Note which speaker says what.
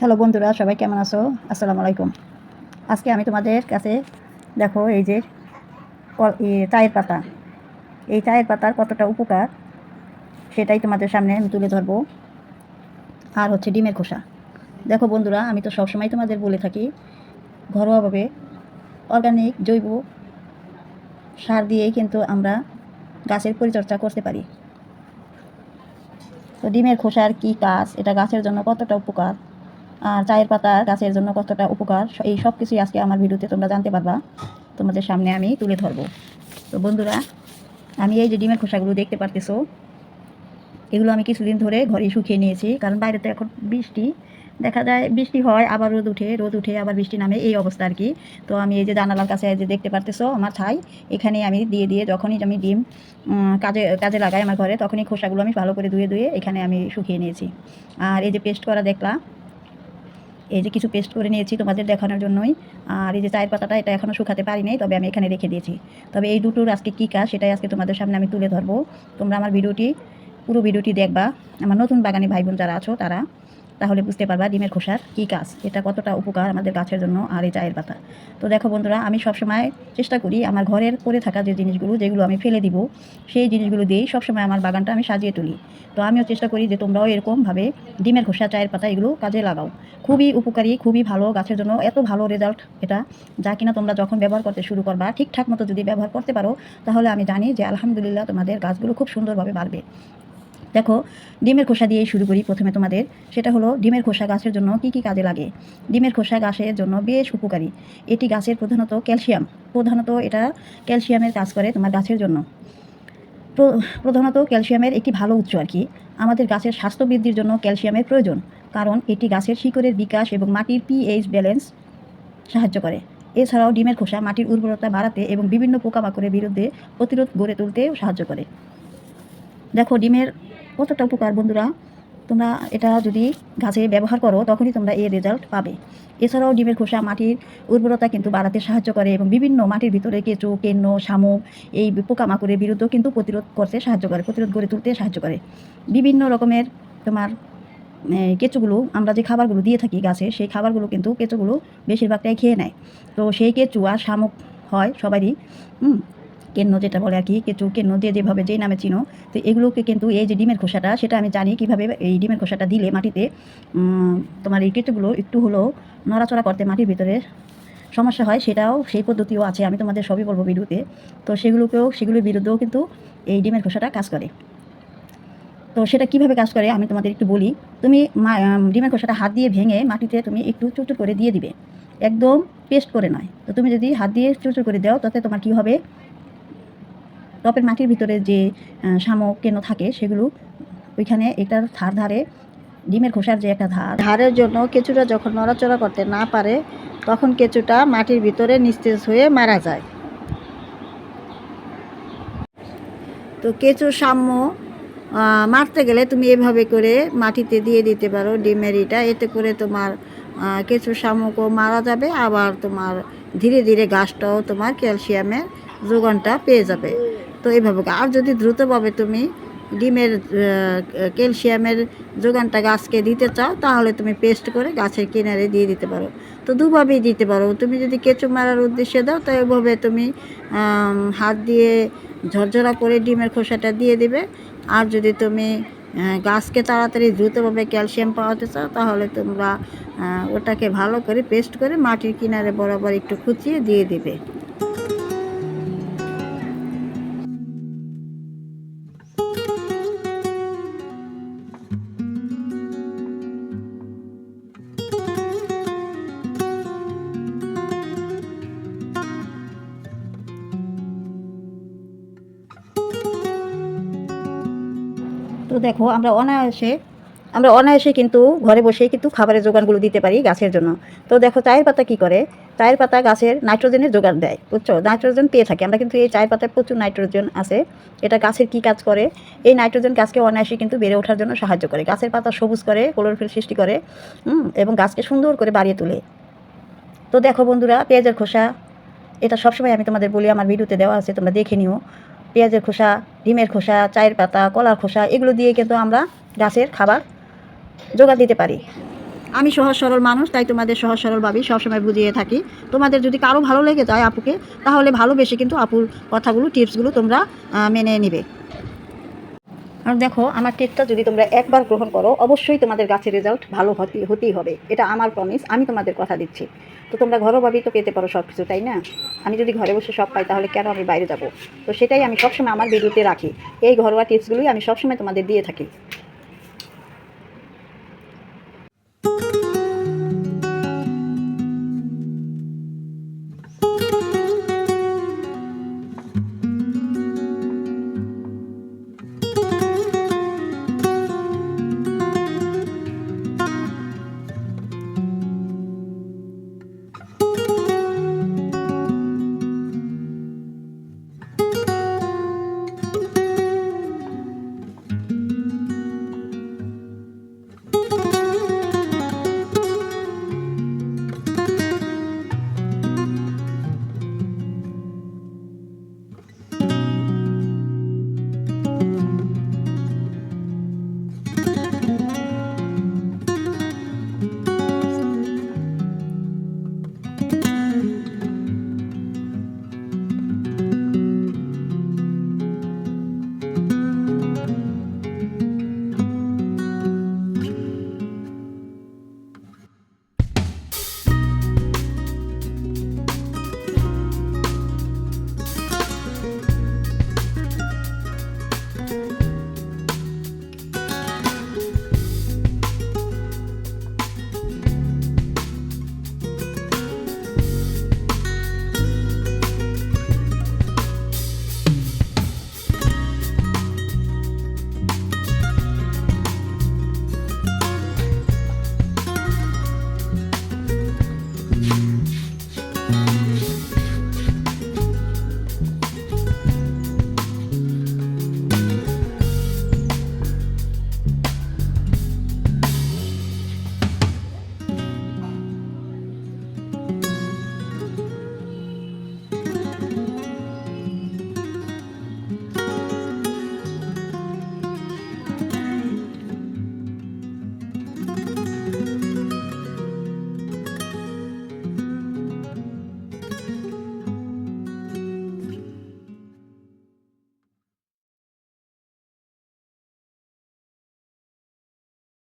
Speaker 1: Hello বন্ধুরা, সবাই কেমন আছো? আসসালামু আলাইকুম। আজকে আমি তোমাদের কাছে দেখো এই যে চায়ের পাতা। এই চায়ের পাতার কতটা উপকার, সেটাই তোমাদের সামনে আমি তুলে ধরবো। আর হচ্ছে ডিমের খোসা। দেখো বন্ধুরা, আমি তো সবসময় তোমাদের বলে থাকি, ঘরোয়াভাবে অর্গানিক জৈব সার দিয়েই কিন্তু আমরা গাছের পরিচর্যা করতে পারি। তো ডিমের খোসার কি কাজ, এটা গাছের জন্য কতটা উপকার? আর চায়ের পাতা গাছের জন্য কতটা উপকার, এই সব কিছুই আজকে আমার ভিডিওতে তোমরা জানতে পারবা। তোমাদের সামনে আমি তুলে ধরবো। তো বন্ধুরা, আমি এই যে ডিমের খোসাগুলো দেখতে পারতেছো, এগুলো আমি কিছুদিন ধরে ঘরে শুকিয়ে নিয়েছি, কারণ বাইরে তো এখন বৃষ্টি। দেখা যায় বৃষ্টি হয়, আবার রোদ উঠে রোদ উঠে আবার বৃষ্টি নামে, এই অবস্থা আর কি। তো আমি এই যে জানালার কাছে যে দেখতে পারতেছো, আমার ছাই এখানে আমি দিয়ে দিয়ে যখনই আমি ডিম কাজে কাজে লাগাই আমার ঘরে, তখনই খোসাগুলো আমি ভালো করে ধুয়ে ধুয়ে এখানে আমি শুকিয়ে নিয়েছি। আর এই যে পেস্ট করা দেখলা এই যে কিছু পেস্ট করে নিয়েছি তোমাদের দেখানোর জন্যই। আর এই যে চায়ের পাতাটা, এটা এখনও শুকাতে পারি নাই, তবে আমি এখানে রেখে দিয়েছি। তবে এই দুটোর আজকে কী কাজ, সেটাই আজকে তোমাদের সামনে আমি তুলে ধরবো। তোমরা আমার ভিডিওটি, পুরো ভিডিওটি দেখবা। আমার নতুন বাগানি ভাই বোন যারা আছো, তারা তাহলে বুঝতে পারবা ডিমের খোসার কী কাজ, এটা কতটা উপকার আমাদের গাছের জন্য আর এই চায়ের পাতা তো দেখো বন্ধুরা, আমি সবসময় চেষ্টা করি আমার ঘরের পরে থাকা যে জিনিসগুলো, যেগুলো আমি ফেলে দিব, সেই জিনিসগুলো দিয়েই সবসময় আমার বাগানটা আমি সাজিয়ে তুলি। তো আমিও চেষ্টা করি যে তোমরাও এরকমভাবে ডিমের খোসা, চায়ের পাতা এগুলো কাজে লাগাও। খুবই উপকারী, খুবই ভালো গাছের জন্য, এত ভালো রেজাল্ট এটা, যা কিনা তোমরা যখন ব্যবহার করতে শুরু করবা, ঠিকঠাক মতো যদি ব্যবহার করতে পারো, তাহলে আমি জানি যে আলহামদুলিল্লাহ তোমাদের গাছগুলো খুব সুন্দরভাবে বাড়বে। দেখো, ডিমের খোসা দিয়েই শুরু করি প্রথমে তোমাদের। সেটা হলো ডিমের খোসা গাছের জন্য কি কি কাজে লাগে? ডিমের খোসা গাছের জন্য বেশ উপকারী। এটি গাছের প্রধানত ক্যালসিয়াম। প্রধানত এটা ক্যালসিয়ামের কাজ করে তোমার গাছের জন্য। প্রধানত ক্যালসিয়ামের একটি ভালো উৎস আর কি। আমাদের গাছের স্বাস্থ্য বৃদ্ধির জন্য ক্যালসিয়ামের প্রয়োজন, কারণ এটি গাছের শিকড়ের বিকাশ এবং মাটির পিএইচ ব্যালেন্স সাহায্য করে। এছাড়াও ডিমের খোসা মাটির উর্বরতা বাড়াতে এবং বিভিন্ন পোকামাকড়ের বিরুদ্ধে প্রতিরোধ গড়ে তুলতেও সাহায্য করে। দেখো, ডিমের কতটা উপকার বন্ধুরা? তোমরা এটা যদি গাছে ব্যবহার করো, তখনই তোমরা এর রেজাল্ট পাবে। এছাড়াও ডিমের খোসা মাটির উর্বরতা কিন্তু বাড়াতে সাহায্য করে এবং বিভিন্ন মাটির ভিতরে কেঁচো, কেন্ন, শামুক এই পোকামাকড়ের বিরুদ্ধেও কিন্তু প্রতিরোধ করতে সাহায্য করে, প্রতিরোধ গড়ে তুলতে সাহায্য করে। বিভিন্ন রকমের তোমার এই কেঁচোগুলো আমরা যে খাবারগুলো দিয়ে থাকি গাছে, সেই খাবারগুলো কিন্তু কেঁচোগুলো বেশিরভাগটাই খেয়ে নেয়। তো সেই কেঁচু আর শামুক হয় সবারই কেন্ন যেটা বলে আর কি, কেঁচু কেন্ন দিয়ে যেভাবে যেই নামে চিনো, তো এগুলোকে কিন্তু এই যে ডিমের খোসাটা, সেটা আমি জানি কীভাবে এই ডিমের খোসাটা দিলে মাটিতে তোমার এই কেঁচুগুলো একটু হলেও নড়াচড়া করতে মাটির ভিতরে সমস্যা হয়, সেটাও সেই পদ্ধতিও আছে, আমি তোমাদের সবই বলব ভিডিওতে। তো সেগুলোকেও, সেগুলোর বিরুদ্ধেও কিন্তু এই ডিমের খোসাটা কাজ করে। তো সেটা কীভাবে কাজ করে আমি তোমাদের একটু বলি। তুমি ডিমের খোসাটা হাত দিয়ে ভেঙে মাটিতে তুমি একটু চুচুর করে দিয়ে দিবে। একদম পেস্ট করে নয়। তো তুমি যদি হাত দিয়ে চুচুর করে দাও, তাতে তোমার কী হবে? টপের মাটির ভিতরে যে শামুক কেন থাকে সেগুলো, ওইখানে এটার ধার ধারে, ডিমের খোসার যে একটা ধার,
Speaker 2: ধারের জন্য কেঁচুটা যখন নড়াচড়া করতে না পারে, তখন কেঁচুটা মাটির ভিতরে নিস্তেজ হয়ে মারা যায়। তো কেঁচুর সাম্য মারতে গেলে তুমি এভাবে করে মাটিতে দিয়ে দিতে পারো ডিমের ইটা এতে করে তোমার কেঁচু শামুকও মারা যাবে, আবার তোমার ধীরে ধীরে গাছটাও তোমার ক্যালসিয়ামের যোগানটা পেয়ে যাবে। তো এইভাবে আর যদি দ্রুতভাবে তুমি ডিমের ক্যালসিয়ামের যোগানটা গাছকে দিতে চাও, তাহলে তুমি পেস্ট করে গাছের কিনারে দিয়ে দিতে পারো। তো দুভাবেই দিতে পারো। তুমি যদি কেঁচু মারার উদ্দেশ্যে দাও, তো এভাবে তুমি হাত দিয়ে ঝরঝরা করে ডিমের খোসাটা দিয়ে দিবে। আর যদি তুমি গাছকে তাড়াতাড়ি দ্রুতভাবে ক্যালসিয়াম পাওয়াতে চাও, তাহলে তোমরা ওটাকে ভালো করে পেস্ট করে মাটির কিনারে বরাবর একটু খুঁচিয়ে দিয়ে দিবে।
Speaker 1: তো দেখো, আমরা অনায়াসে আমরা অনায়াসে কিন্তু ঘরে বসেই কিন্তু খাবারের যোগানগুলো দিতে পারি গাছের জন্য। তো দেখো, চায়ের পাতা কি করে? চায়ের পাতা গাছের নাইট্রোজেনের যোগান দেয়, বুঝছ? নাইট্রোজেন পেয়ে থাকি। আমরা কিন্তু এই চায়ের পাতায় প্রচুর নাইট্রোজেন আছে। এটা গাছের কি কাজ করে? এই নাইট্রোজেন গাছকে অনায়াসে কিন্তু বেড়ে ওঠার জন্য সাহায্য করে। গাছের পাতা সবুজ করে, ক্লোরোফিল সৃষ্টি করে এবং গাছকে সুন্দর করে বাড়িয়ে তোলে। তো দেখো বন্ধুরা, পেঁয়াজের খোসা, এটা সবসময় আমি তোমাদের বলি, আমার ভিডিওতে দেওয়া আছে, তোমরা দেখে নিও। পেঁয়াজের খোসা, ডিমের খোসা, চায়ের পাতা, কলার খোসা, এগুলো দিয়ে কিন্তু আমরা গাছের খাবার জোগাড় দিতে পারি।
Speaker 2: আমি সহজ সরল মানুষ, তাই তোমাদের সহজ সরলভাবেই সবসময় বুঝিয়ে থাকি। তোমাদের যদি কারও ভালো লেগে যায় আপুকে, তাহলে ভালোবেসে কিন্তু আপুর কথাগুলো, টিপসগুলো তোমরা মেনে নিবে। আর দেখো, আমার টিপটা যদি তোমরা একবার গ্রহণ করো, অবশ্যই তোমাদের গাছের রেজাল্ট ভালো হতে হতেই হবে। এটা আমার প্রমিস আমি তোমাদের কথা দিচ্ছি। তো তোমরা ঘরোভাবেই তো পেতে পারো সব কিছু তাই না? আমি যদি ঘরে বসে সব পাই, তাহলে কেন আমি বাইরে যাব? তো সেটাই আমি সবসময় আমার ভিডিওতে রাখি। এই ঘরোয়া টিপসগুলোই আমি সবসময় তোমাদের দিয়ে থাকি।